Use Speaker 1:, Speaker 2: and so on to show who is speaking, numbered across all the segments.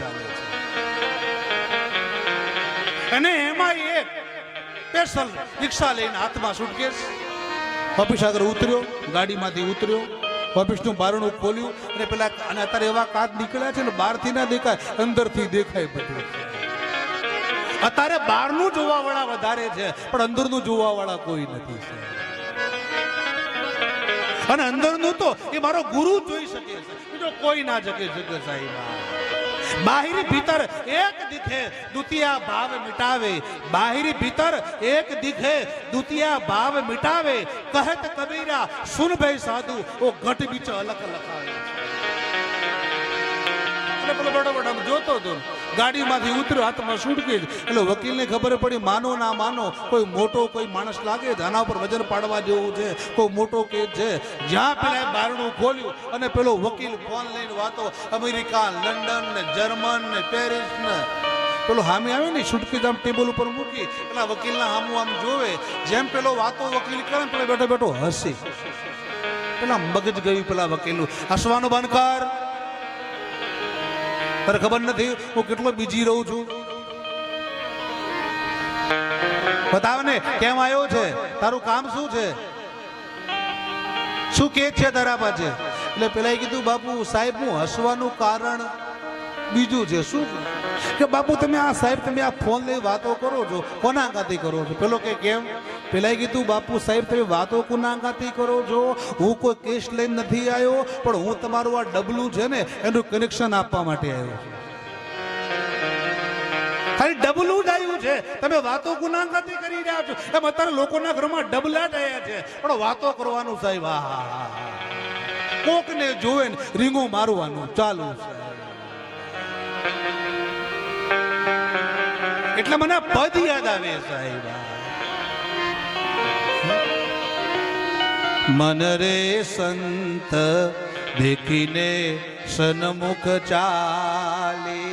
Speaker 1: ચાલે છે. અને એમાં એક સ્પેશલ રિક્ષા લઈને હાથમાં સુટકેસ ઓફિસ આગળ ઉતર્યો, ગાડીમાંથી ઉતર્યો. ઓફિસનું બારણું ખોલ્યું અને પેલા અને અત્યારે એવા કાચ નીકળ્યા છે ને બહારથી ના દેખાય, અંદરથી દેખાય બધું. અત્યારે બહારનું જોવા વાળા વધારે છે, પણ અંદરનું જોવા વાળા કોઈ નથી અને અંદરનું તો એ મારો ગુરુ જોઈ શકે છે. બીજો કોઈ ના શકે શકે સાહેબ બાહિર ભીતર એક દિખે દુતિયા ભાવ મિટાવે. બાહિર ભીતર એક દિખે દુતિયા ભાવ મિટાવે. કહત કબીરા, સુન ભાઈ સાધુ, ઓ ઘટ બીચ અલગ લખાવે. એટલે પેલો બરોબર આમ જોતો હતો ગાડીમાંથી ઉતર્યો, હાથમાં સુટકેજ એટલે વકીલને ખબર પડી, માનો ના માનો, કોઈ મોટો કોઈ માણસ લાગે આના ઉપર વજન પાડવા જેવું છે, કોઈ મોટો કેસ છે. જ્યાં પેલા બારણું ખોલ્યું અને પેલો વકીલ ફોન લઈને વાતો, અમેરિકા, લંડન ને જર્મન ને પેરિસ, ને. પેલો હામી આવે ને સુટકેજ આમ ટેબલ ઉપર મૂકી પેલા વકીલના હામું આમ જોવે. જેમ પેલો વાતો વકીલ કરે પેલો બેઠો બેઠો હસે. પેલા મગજ ગયું પેલા વકીલનું. હસવાનું બંધ કર. તને ખબર નથી? હું કેટલો બીજી રહું છું. બતાવ ને કેમ આવ્યો છે? તારું કામ શું છે? શું કે છે તારા પાસે? એટલે પેલા કીધું, બાપુ, સાહેબ, હું હસવાનું કારણ બીજું છે. શું? કે બાપુ, તમે આ સાહેબ, તમે આ ફોન લઈ વાતો કરો છો, કોના ગાતી કરો છો? પેલો કે, કેમ? પેલા કીધું, બાપુ સાહેબ, તમે વાતો કુનાગાતી કરો છો. હું કોઈ કેસ લઈને નથી આવ્યો, પણ હું તમારું આ ડબલું છે ને, એનું કનેક્શન આપવા માટે આવ્યો છું. ખાલી ડબલું જ આવ્યું છે. તમે વાતો ગુનાગાતી કરી રહ્યા છો. એમ અત્યારે લોકોના ઘરમાં ડબલા જ આવ્યા છે. પણ વાતો કરવાનું સાહેબ, હા હા હા હા. કોકને જોવે ને, રીંગો મારવાનું ચાલુ છે. એટલે મને પદ યાદ આવે સાહેબ મન રે સંત, દેખીને સન્મુખ ચાલે.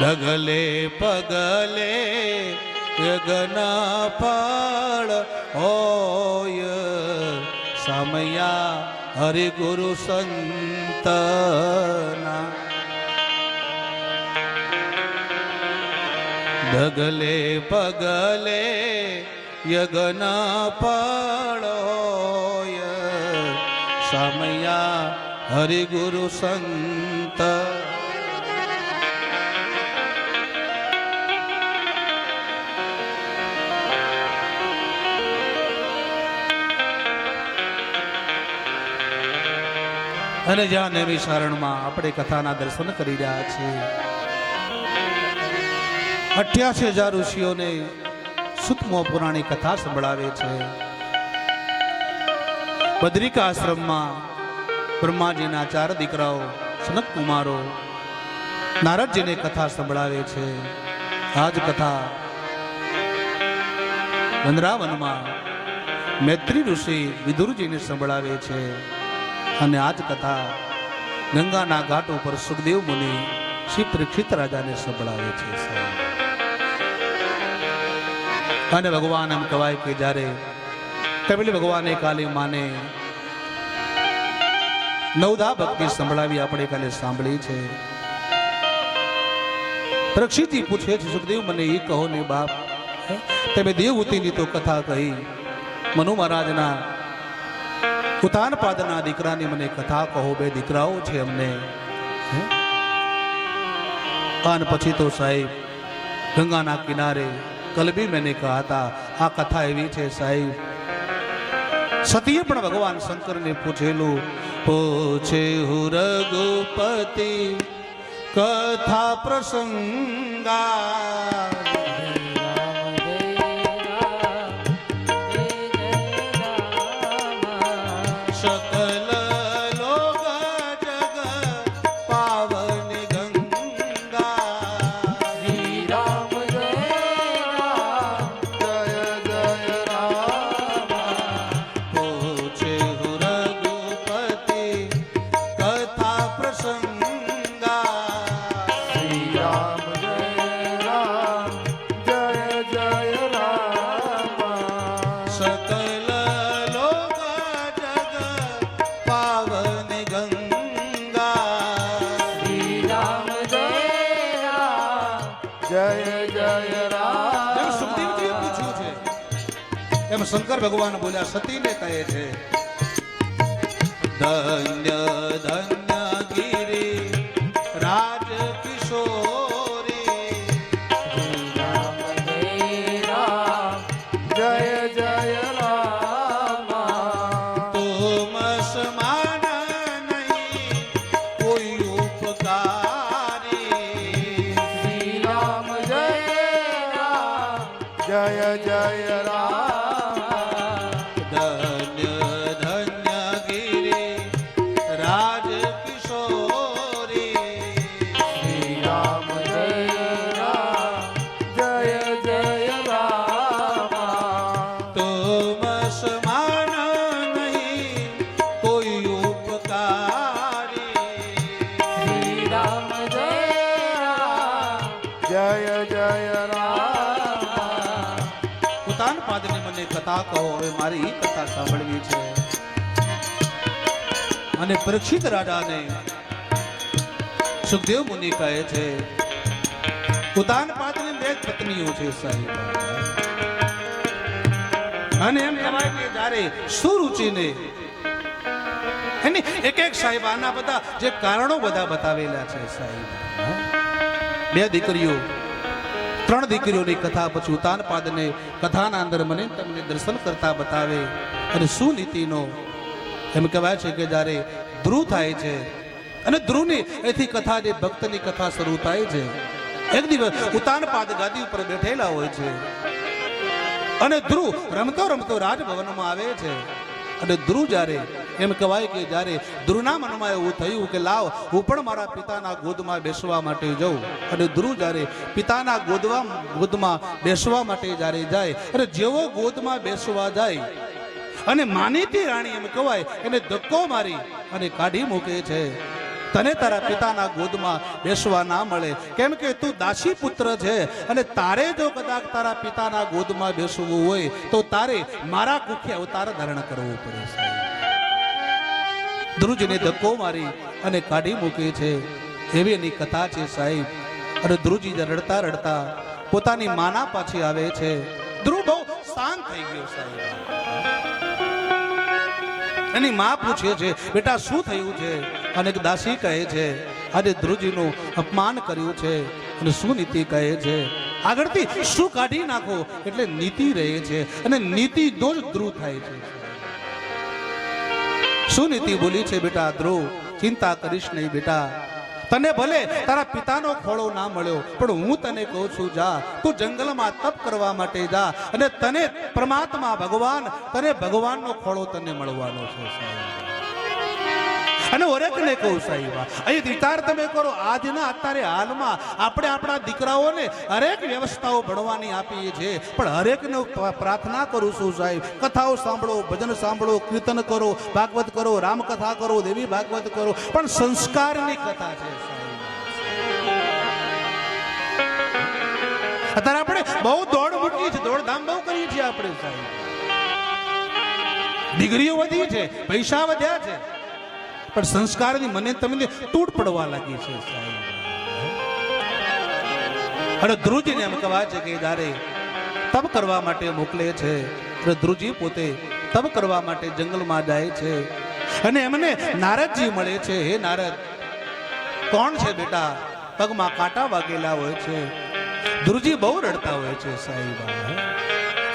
Speaker 1: ડગલે પગલે યજ્ઞ ફળ હોય, સમયા હરિ ગુરુ સંતના. ડગલે પગલે યજ્ઞ પાળોય. સમયા હરિ ગુરુ સંત. અને જ્યાં નેમી શરણમાં આપણે કથાના દર્શન કરી રહ્યા છીએ. અઠ્યાસી હજાર ઋષિઓને સુતમો પુરાણી કથા સંભળાવે છે. બદ્રિકા આશ્રમમાં બ્રહ્માજીના ચાર દીકરાઓ, સનત કુમારો નારદજીને કથા સંભળાવે છે. આજ કથા વનરાવનમાં મૈત્રી ઋષિ વિદુરજીને સંભળાવે છે અને આજ કથા ગંગાના ઘાટ ઉપર સુખદેવ મુનિ શ્રી પરીક્ષિત રાજાને સંભળાવે છે અને ભગવાન એમ કહેવાય કે જ્યારે કપિલ ભગવાને કાલે માને નવદા ભક્તિ સંભળાવી આપણે કાલે સાંભળી છે પરીક્ષિતજી પૂછે છે, સુખદેવ, મને એ કહો ને બાપ? તમે દેવહૂતિની તો કથા કહી મનુ મહારાજના ઉતાનપાદના દીકરાની મને કથા કહો, બે દીકરાઓ છે અમને? અને પછી તો સાહેબ, ગંગાના કિનારે કલ भी मैंने कहा था આ કથા એવી છે સાહેબ સતીએ પણ ભગવાન શંકરને પૂછેલું પૂછે હું રઘુપતિ કથા પ્રસંગા શંકર ભગવાન બોલ્યા સતીને કહે છે ધન્ય ધન્ય ઉતાન પાદને મને કથા કહો. હવે મારી એ કથા સાંભળવી છે. અને પરીક્ષિત રાજાને સુખદેવ મુનિ કહે છે કુતાન પાદની બે પત્નીઓ છે સાહેબ. અને એમ કહેવાય કે જ્યારે સુરુચિને એની એક એક સાહેબ આના બધા જે કારણો બધા બતાવેલા છે સાહેબ. બે દીકરીઓ ત્રણ દીકરીઓની કથા, પછી ઉતાનપાદને કથાના અંદર મને તમને દર્શન કરતા બતાવે અને શું નીતિનો એમ કહેવાય છે કે જ્યારે ધ્રુવ થાય છે અને ધ્રુવની એથી કથા જે ભક્તની કથા શરૂ થાય છે, એક દિવસ ઉતાનપાદ ગાદી ઉપર બેઠેલા હોય છે અને ધ્રુવ રમતો રમતો રાજભવનમાં આવે છે અને ધ્રુવ જ્યારે એમ કહેવાય કે જ્યારે ધ્રુવના મનમાં એવું થયું કે લાવ, હું પણ મારા પિતાના ગોદમાં બેસવા માટે જાઉં. અને ધ્રુવ જ્યારે પિતાના ગોદવા, ગોદમાં બેસવા માટે જ્યારે જાય, અને જેવો ગોદમાં બેસવા જાય, અને માનીતી રાણી એમ કહેવાય, એને ધક્કો મારી અને કાઢી મૂકે છે. તને તારા પિતાના ગોદમાં બેસવા ના મળે. કેમ કે તું દાસી પુત્ર છે, અને તારે જો કદાચ તારા પિતાના ગોદમાં બેસવું હોય, તો તારે મારા કુખે અવતાર ધારણ કરવું પડે છે. ધ્રુજને ધક્કો મારી અને કાઢી મૂકે છે. એવી એની કથા છે સાહેબ. અને ધ્રુજી રડતા રડતા પોતાની માના પાછી આવે છે. ધ્રુવ બહુ શાંત થઈ ગયો સાહેબ. એની મા પૂછે છે, બેટા, શું થયું છે? અને એક દાસી કહે છે, આજે ધ્રુજીનું અપમાન કર્યું છે. અને શું નીતિ કહે છે? આગળથી શું કાઢી નાખો? એટલે નીતિ રહે છે. અને નીતિ જ ધ્રુવ થાય છે. શું નીતિ બોલી છે બેટા? ધ્રુવ ચિંતા કરીશ નહીં બેટા. તને ભલે તારા પિતાનો ખોળો ના મળ્યો, પણ હું તને કહું છું, જા. તું જંગલમાં તપ કરવા માટે જા અને તને પરમાત્મા ભગવાન, તને ભગવાનનો ખોળો તને મળવાનો છે, સાહેબ. અને ઓરેકને કહું સાહેબ, અહીં વિચાર તમે કરો. આજના અત્યારે હાલમાં આપણે આપણા દીકરાઓને હરેક વ્યવસ્થાઓ ભણવાની આપીએ છીએ. પણ હરેકને પ્રાર્થના કરું છું, સાહેબ, કથાઓ સાંભળો, ભજન સાંભળો, કીર્તન કરો, ભાગવત કરો, રામકથા કરો, દેવી ભાગવત કરો. પણ સંસ્કારની કથા છે અત્યારે આપણે બહુ દોડ મૂકીએ છીએ દોડધામ બહુ કરીએ છીએ આપણે, સાહેબ. ડિગ્રીઓ વધી છે, પૈસા વધ્યા છે. પણ સંસ્કારની મને તમને તૂટ પડવા લાગી છે સાહેબ. અને ધ્રુજીને એમ કહેવા છે કે, દારે, તપ કરવા માટે મોકલે છે. ધ્રુજી પોતે તપ કરવા માટે જંગલમાં જાય છે. અને એમને નારદજી મળે છે. હે નારદ, કોણ છે બેટા? પગમાં કાંટા વાગેલા હોય છે. ધ્રુજી બહુ રડતા હોય છે સાહેબ.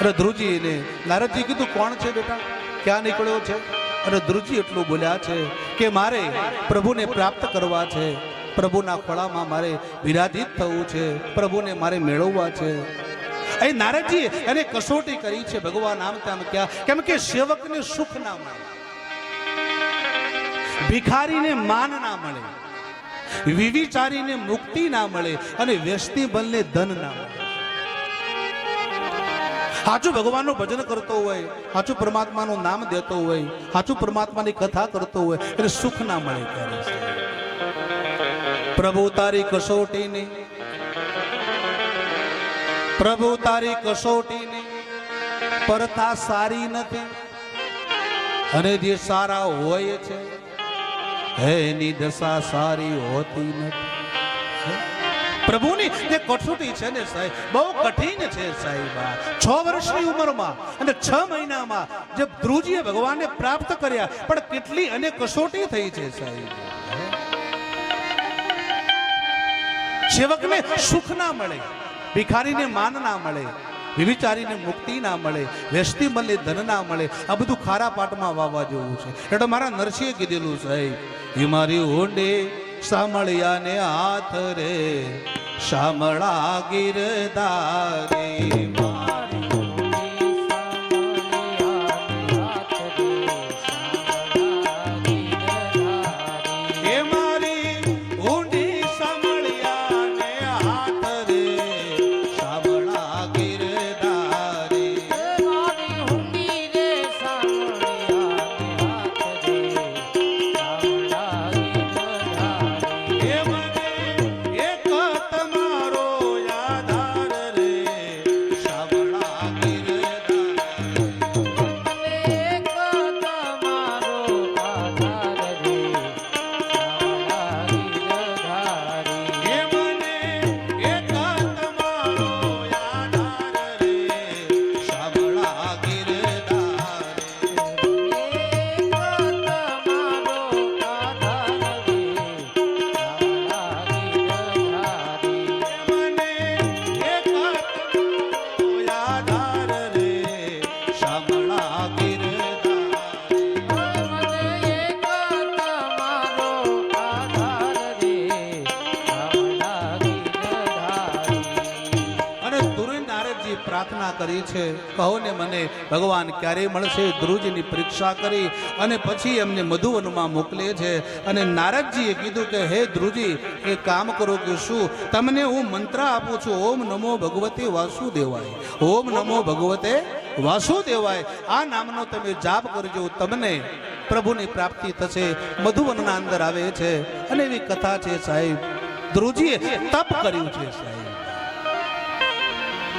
Speaker 1: અરે ધ્રુજીને નારદજી કીધું, કોણ છે બેટા? ક્યાં નીકળ્યો છે? અને ધ્રુજી એટલું બોલ્યા છે કે મારે પ્રભુને પ્રાપ્ત કરવા છે. પ્રભુના ખોળામાં મારે વિરાજિત થવું છે. પ્રભુને મારે મેળવવા છે. અહીં નારદજી એને કસોટી કરી છે. ભગવાન આમ તેમ ક્યાં? કેમ કે સેવકને સુખ ના મળે. ભિખારીને માન ના મળે. વિવિચારીને મુક્તિ ના મળે અને વ્યસ્તી બલને ધન ના મળે. સાચું ભગવાનનું ભજન કરતો હોય સાચું પરમાત્માનું નામ દેતો હોય સાચું પરમાત્માની કથા કરતો હોય, એટલે સુખ ના મળે ત્યારે. પ્રભુ તારી કસોટીની પ્રભુ તારી કસોટીની પરથા સારી નથી, અને જે સારા હોય છે એની દશા સારી હોતી નથી. પ્રભુની જે કસોટી છે ને સાહેબ, બહુ કઠિન છે સાહેબ છ વર્ષની ઉંમરમાં અને છ મહિનામાં જે ધ્રુજીએ ભગવાનને પ્રાપ્ત કર્યા, પણ કેટલી અને કસોટી થઈ છે સાહેબ. સેવકને સુખ ના મળે, ભિખારીને માન ના મળે, વિવિચારીને મુક્તિ ના મળે, વ્યસ્તી મળે ધન ના મળે, આ બધું ખારા પાટમાં વાવવા જેવું છે. એટલે મારા નરસિંહે કીધેલું સાહેબ એ મારી ઊંડે સામળિયા ને હાથ રે શામળા ગીરધારી. પ્રાર્થના કરી છે. કહો ને મને, ભગવાન ક્યારે મળશે? ધ્રુવજીની પરીક્ષા કરી અને પછી એમને મધુવનમાં મોકલે છે. અને નારદજીએ કીધું કે, હે ધ્રુજી એ કામ કરો કે શું? તમને હું મંત્ર આપું છું. ઓમ નમો ભગવતે વાસુદેવાય. ઓમ નમો ભગવતે વાસુદેવાય. આ નામનો તમે જાપ કરજો. તમને પ્રભુની પ્રાપ્તિ થશે. મધુવનના અંદર આવે છે. અને એવી કથા છે સાહેબ. ધ્રુજીએ તપ કર્યું છે સાહેબ.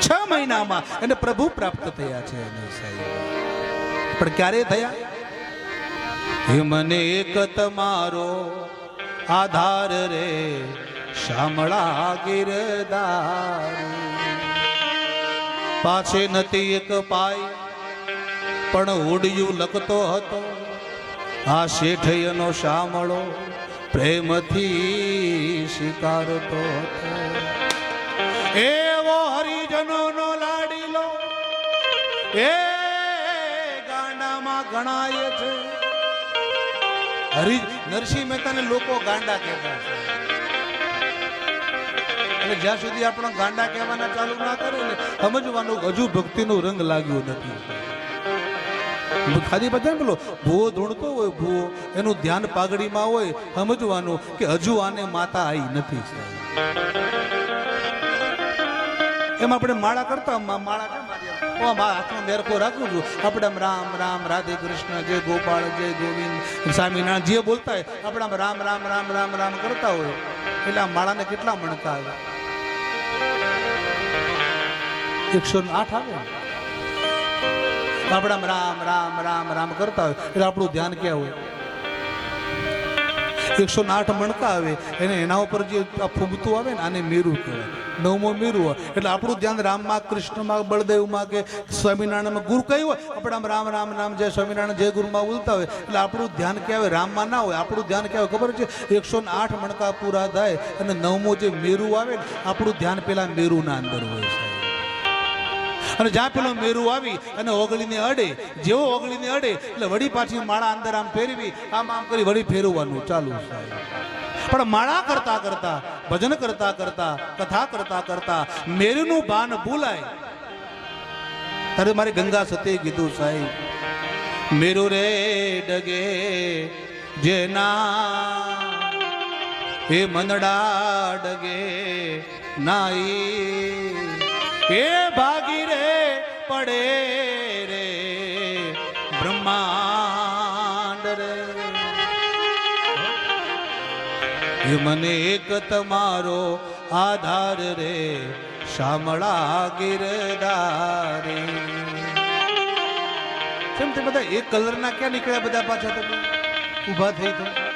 Speaker 1: છ મહિનામાં એને પ્રભુ પ્રાપ્ત થયા છે પણ ક્યારે થયા? મને એક તમારો આધાર રે, શામળા ગિરદાર. પાછે નથી એક પાય, પણ ઉડિયું લખતો હતો. આ શેઠયનો શામળો પ્રેમથી સ્વીકારતો હતો. એવો એ ગાંડામાં ગણાય છે. હરિ નરસિંહ મહેતાને લોકો ગાંડા કહેતા છે. એટલે જ્યાં સુધી આપણા ગાંડા કહેવાના ચાલુ ના કરે ને, સમજવાનું હજુ ભક્તિનો રંગ લાગ્યો નથી. ખાલી બધા બોલો, ભૂવો ધૂણતો હોય, ભૂવો, એનું ધ્યાન પાઘડીમાં હોય, સમજવાનું કે હજુ આને માતા આવી નથી એમ આપણે માળા કરતા માળા કેમ મારીએ? ઓ મા હાથમાં મેરકો રાખું છું. આપણે રામ રામ, રાધે કૃષ્ણ, જય ગોપાળ જય ગોવિંદ. સ્વામિનારાયણ જે બોલતા હોય આપણે રામ રામ રામ રામ રામ કરતા હોય. એટલે આ માળાને કેટલા મણતા આવે એકસો આઠ આવે? આપણે આમ રામ રામ રામ રામ કરતા હોય. એટલે આપણું ધ્યાન ક્યાં હોય? એકસો આઠ મણકા આવે, એને એના ઉપર જે ફૂગતું આવે ને, આને મેરું કહેવાય. નવમો મેરું હોય. એટલે આપણું ધ્યાન રામમાં, કૃષ્ણમાં, બળદેવમાં કે સ્વામિનારાયણમાં, ગુરુ કયું હોય, આપણે આમ રામ રામ નામ જય સ્વામિનારાયણ, જય ગુરુમાં બોલતા હોય. એટલે આપણું ધ્યાન ક્યાં આવે? રામમાં ના હોય. આપણું ધ્યાન ક્યાં આવે? ખબર છે? એકસો આઠ મણકા પૂરા થાય અને નવમો જે મેરું આવે ને, આપણું ધ્યાન પેલા મેરુના અંદર હોય. અને જ્યાં પેલો મેરુ આવી અને ઓગળીને અડે, જેવો ઓગળીને અડે, એટલે વળી પાછી માળા અંદર આમ ફેરવી, આમ આમ કરી વળી ફેરવવાનું ચાલુ પણ માળા કરતા કરતા, ભજન કરતા કરતા, કથા કરતા કરતા મેરુનું ભાન ભૂલાય. ત્યારે મારી ગંગા સતી કીધું, સાહેબ, મેરુ રે ડગે, જેના એ મનડા ડગે નાઈ. એ રે પડે રે બ્રહ્માંડ રે. મને એક તમારો આધાર રે, શામળા ગિરદારે કેમ તે બધા એક કલરના ક્યાં નીકળ્યા બધા પાછા તમે? ઊભા થઈ તો